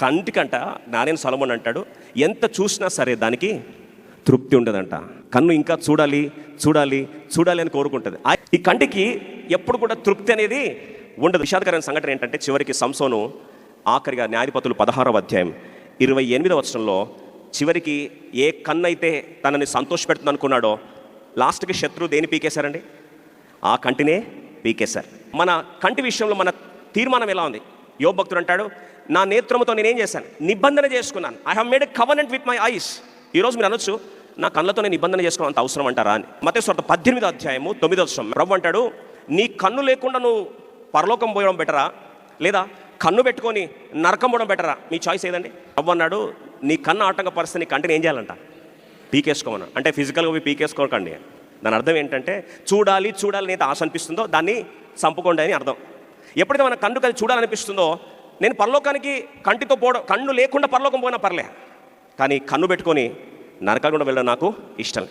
కంటికంట Narayana Solomon అంటాడు ఎంత చూసినా సరే దానికి తృప్తి ఉండదంట. కన్ను ఇంకా చూడాలి చూడాలి చూడాలి అని కోరుకుంటుంది. ఈ కంటికి ఎప్పుడు కూడా తృప్తి అనేది ఉండదు. విషాదకరమైన సంఘటన ఏంటంటే చివరికి సంసోను ఆఖరిగా న్యాయపతులు పదహారవ అధ్యాయం ఇరవై ఎనిమిదవ వచనంలో చివరికి ఏ కన్నైతే తనని సంతోషపెడుతుంది అనుకున్నాడో లాస్ట్కి శత్రువు దేని పీకేశారండి? ఆ కంటినే పీకేశారు. మన కంటి విషయంలో మన తీర్మానం ఎలా ఉంది? యోగ భక్తుడు అంటాడు నా నేత్రముతో నేనేం చేశాను? నిబంధన చేసుకున్నాను. I have made a covenant with my eyes ఈరోజు మీరు అనొచ్చు నా కళ్ళతో నేను నిబంధన చేసుకోవడం అంత అవసరం అంటారా? అని. మతేశ్వరత పద్దెనిమిదో అధ్యాయము తొమ్మిదో వచనం. ప్రభు అంటాడు నీ కన్ను లేకుండా నువ్వు పరలోకం పోయడం బెటరా? లేదా కన్ను పెట్టుకొని నరకం పోవడం బెటరా? మీ చాయిస్ ఏదండి? ప్రభు అన్నాడు నీ కన్ను ఆటంకపరిస్తే నీ కంటిని ఏం చేయాలంట? పీకేసుకోమను. అంటే ఫిజికల్గా పోయి పీకేసుకోకండి. దాని అర్థం ఏంటంటే చూడాలి చూడాలి అనేది ఆశ అనిపిస్తుందో దాన్ని చంపుకోండి అని అర్థం. ఎప్పుడైతే మన కన్ను అది చూడాలనిపిస్తుందో నేను పరలోకానికి కంటితో పోవడం కన్ను లేకుండా పరలోకం పోయినా పర్లే. కానీ కన్ను పెట్టుకొని నరకకుండా వెళ్ళడం నాకు ఇష్టం.